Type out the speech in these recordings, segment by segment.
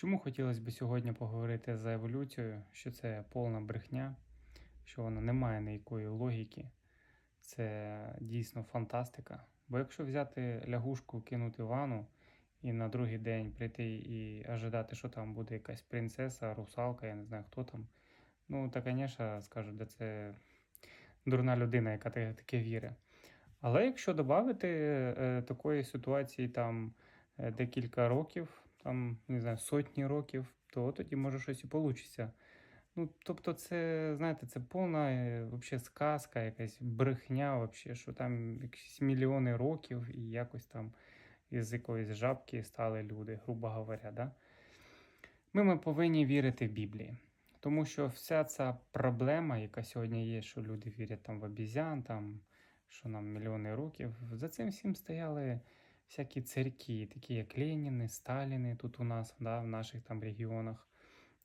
Чому хотілося б сьогодні поговорити за еволюцію, що це повна брехня, що вона не має ніякої логіки, це дійсно фантастика. Бо якщо взяти лягушку, кинути ванну і на другий день прийти і ожидати, що там буде якась принцеса, русалка, я не знаю хто там, ну та, звісно, скажуть, де це дурна людина, яка таке вірить. Але якщо додати е, такої ситуації там е, декілька років, там, не знаю, сотні років, то тоді може щось і вийде. Ну, тобто, це, знаєте, це повна е, вообще сказка, якась брехня, вообще, що там якісь мільйони років і якось там із якоїсь жабки стали люди, грубо говоря. Да? Ми, ми повинні вірити в Біблії. Тому що вся ця проблема, яка сьогодні є, що люди вірять там в обізян, там, що нам мільйони років, за цим всім стояли всякі царьки, такі як Леніни, Сталіни тут у нас, да, в наших там регіонах.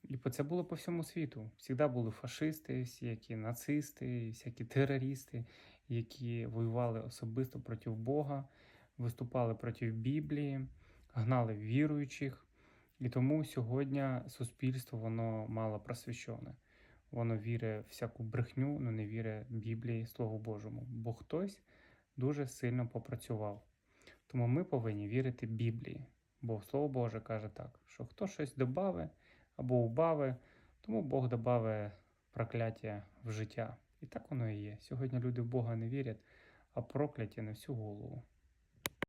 І це було по всьому світу. Всігда були фашисти, всякі нацисти, всякі терористи, які воювали особисто проти Бога, виступали проти Біблії, гнали віруючих. І тому сьогодні суспільство воно мало просвіщене. Воно вірить всяку брехню, але не вірить Біблії, Слову Божому. Бо хтось дуже сильно попрацював. Тому ми повинні вірити Біблії. Бо Слово Боже каже так, що хто щось добавить або убави, тому Бог добавить прокляття в життя. І так воно і є. Сьогодні люди в Бога не вірять, а прокляття на всю голову.